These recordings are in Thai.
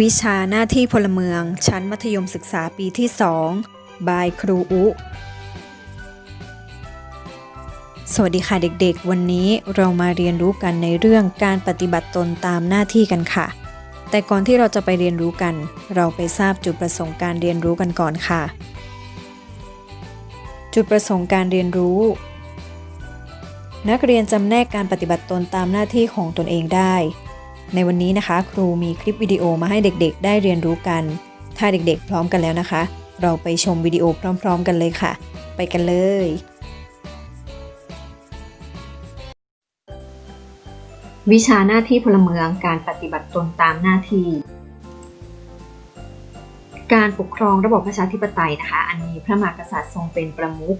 วิชาหน้าที่พลเมือง ชั้นมัธยมศึกษาปีที่ 2 บายครูอุ สวัสดีค่ะเด็กๆ วันนี้เรามาเรียนรู้กันในเรื่องการปฏิบัติตนตามหน้าที่กันค่ะ แต่ก่อนที่เราจะไปเรียนรู้กัน เราไปทราบจุดประสงค์การเรียนรู้กันก่อนค่ะ จุดประสงค์การเรียนรู้ นักเรียนจำแนกการปฏิบัติตนตามหน้าที่ของตนเองได้ ในวันนี้นะคะ ครูมีคลิปวิดีโอมาให้เด็กๆ ได้เรียนรู้กัน ถ้าเด็กๆ พร้อมกันแล้วนะคะ เราไปชมวิดีโอพร้อม ๆ กันเลยค่ะ ไปกันเลย วิชาหน้าที่พลเมืองการปฏิบัติตนตามหน้าที่ การปกครองระบบประชาธิปไตยนะคะ อันมีพระมหากษัตริย์ทรงเป็นประมุข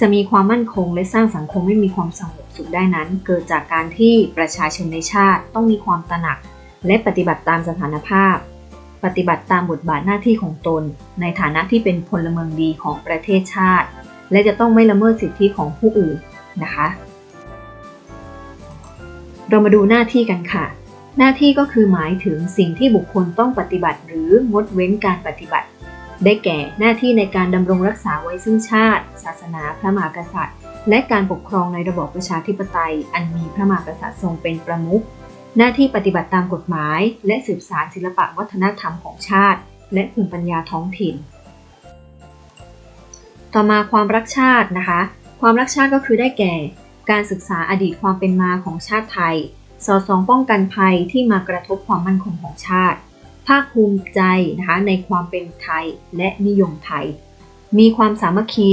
จะมีความมั่นคงและสร้างสังคมให้มีความสงบสุขได้นั้น เกิดจากการที่ประชาชนในชาติต้องมีความตระหนัก และปฏิบัติตามสถานภาพ ปฏิบัติตามบทบาทหน้าที่ของตน ในฐานะที่เป็นพลเมืองดีของประเทศชาติ และจะต้องไม่ละเมิดสิทธิของผู้อื่นนะคะ เรามาดูหน้าที่กันค่ะ หน้าที่ก็คือหมายถึงสิ่งที่บุคคลต้องปฏิบัติ หรืองดเว้นการปฏิบัติ ได้แก่หน้าที่ในการดำรงรักษาไว้ซึ่งชาติ ศาสนาพระมหากษัตริย์ และการปกครองในระบอบประชาธิปไตย อันมีพระมหากษัตริย์ทรงเป็นประมุขหน้าที่ปฏิบัติตามกฎหมาย และสืบสารศิลปะวัฒนธรรมของชาติ และภูมิปัญญาท้องถิ่น ต่อมาความรักชาตินะคะ ความรักชาติก็คือได้แก่ การศึกษาอดีตความเป็นมาของชาติไทย สอดส่องป้องกันภัยที่มากระทบความมั่นคงของชาติ ภาคภูมิใจนะคะในความเป็นไทยและนิยมไทย มีความสามัคคี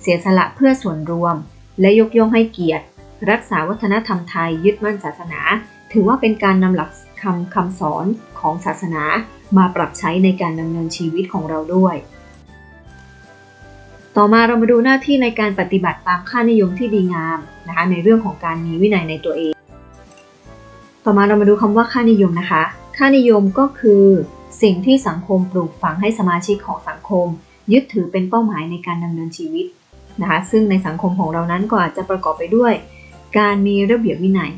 เสียสละเพื่อส่วนรวม และยกย่องให้เกียรติ รักษาวัฒนธรรมไทยยึดมั่นศาสนา ถือว่าเป็นการนำหลักคำคำสอนของศาสนามาปรับใช้ในการดำเนินชีวิตของเราด้วย ต่อมาเรามาดูหน้าที่ในการปฏิบัติตามค่านิยมที่ดีงามนะคะในเรื่องของการมีวินัยในตัวเอง ต่อมาเรามาดูคำว่าค่านิยมนะคะ ค่านิยมก็คือ สิ่งที่สังคมปลูกฝังให้สมาชิกของสังคม ยึดถือเป็นเป้าหมายในการดำเนินชีวิตนะคะซึ่งในสังคมของเรานั้นก็อาจจะประกอบไปด้วย การมีระเบียบวินัย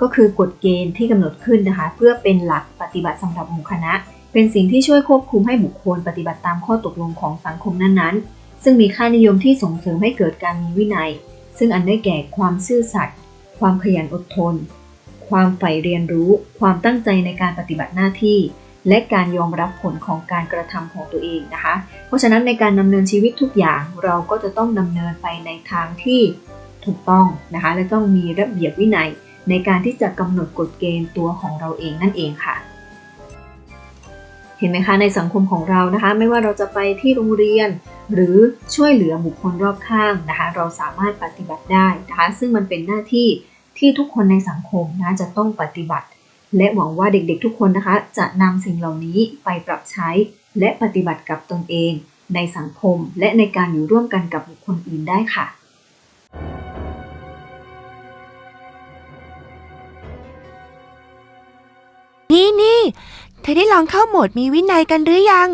ก็คือกฎเกณฑ์ที่กำหนดขึ้นนะคะเพื่อเป็นหลักปฏิบัติสำหรับหมู่คณะ เป็นสิ่งที่ช่วยควบคุมให้บุคคลปฏิบัติตามข้อตกลงของสังคมนั้นๆ ซึ่งมีค่านิยมที่ส่งเสริมให้เกิดการมีวินัย ซึ่งอันได้แก่ความซื่อสัตย์ความขยันอดทน ความใฝ่เรียนรู้ ความตั้งใจในการปฏิบัติหน้าที่ และการยอมรับผลของการกระทำของตัวเองนะคะ เพราะฉะนั้นในการดำเนินชีวิตทุกอย่างเราก็จะต้องดำเนินไปในทางที่ถูกต้องนะคะ และต้องมีระเบียบวินัยในการที่จะกำหนดกฎเกณฑ์ตัวของเราเองนั่นเองค่ะเห็นไหมคะในสังคมของเรานะคะ ไม่ว่าเราจะไปที่โรงเรียน หรือช่วยเหลือบุคคลรอบข้างนะคะ เราสามารถปฏิบัติได้นะคะ ซึ่งมันเป็นหน้าที่ ที่ทุกคนในสังคมนะจะต้องปฏิบัติ และหวังว่าเด็กๆทุกคนนะคะ จะนำสิ่งเหล่านี้ไปปรับใช้ และปฏิบัติกับตนเอง ในสังคม และในการอยู่ร่วมกันกับบุคคลอื่นได้ค่ะนี่นี่เธอได้ลองเข้าโหมดมีวินัยกันหรือยัง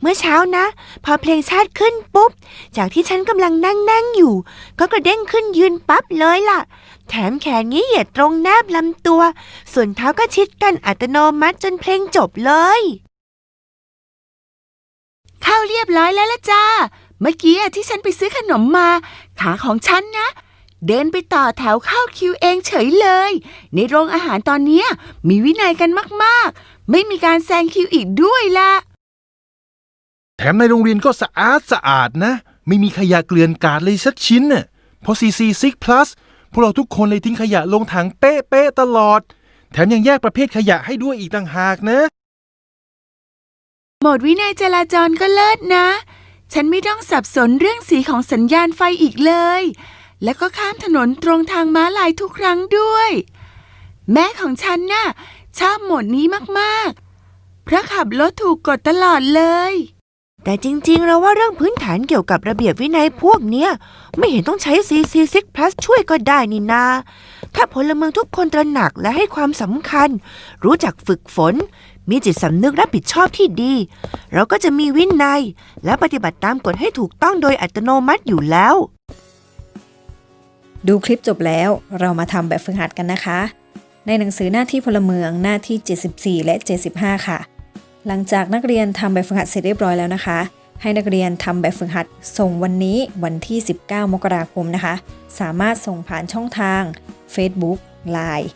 เมื่อเช้านะ พอเพลงชาติขึ้นปุ๊บ จากที่ฉันกำลังนั่งนั่งอยู่ ก็กระเด้งขึ้นยืนปั๊บเลยล่ะ แถมแขนนี้เหยียดตรงแนบลำตัว ส่วนเท้าก็ชิดกันอัตโนมัติจนเพลงจบเลย เข้าเรียบร้อยแล้วละจ้า เมื่อกี้อะที่ฉันไปซื้อขนมมา ขาของฉันนะ เดินไปต่อแถวเข้าคิวเองเฉยเลย ในโรงอาหารตอนเนี้ยมีวินัยกันมากๆ ไม่มีการแซงคิวอีกด้วยล่ะแถมในโรงเรียนก็สะอาดสะอาดนะ ไม่มีขยะเกลื่อนกาดเลยสักชิ้นน่ะเพราะ CC 6 plus พ วกเราทุกคนเลยทิ้งขยะลงถังเป๊ะๆตลอด แถมยังแยกประเภทขยะให้ด้วยอีกต่างหากนะ หมดวินัยจราจรก็เลิศนะ ฉันไม่ต้องสับสนเรื่องสีของสัญญาณไฟอีกเลย แล้วก็ข้ามถนนตรงทางม้าลายทุกครั้งด้วย แม่ของฉันน่ะชอบโหมดนี้มากๆ เพราะขับรถถูกกฎตลอดเลย แต่จริงๆ เราว่าเรื่องพื้นฐานเกี่ยวกับระเบียบวินัยพวกเนี้ย ไม่เห็นต้องใช้ CC6 Plus ช่วยก็ได้นี่นา ถ้าพลเมืองทุกคนตระหนักและให้ความสำคัญ รู้จักฝึกฝน มีจิตสำนึกรับผิดชอบที่ดี เราก็จะมีวินัย และปฏิบัติตามกฎให้ถูกต้องโดยอัตโนมัติอยู่แล้ว ดูคลิปจบแล้วเรามาทำแบบฝึกหัดกันนะคะ ในหนังสือหน้าที่พลเมืองหน้าที่ 74 และ 75 ค่ะ หลังจากนักเรียนทำแบบฝึกหัดเสร็จเรียบร้อยแล้วนะคะ ให้นักเรียนทำแบบฝึกหัดส่งวันนี้วันที่ 19 มกราคมนะคะ สามารถส่งผ่านช่องทาง Facebook Line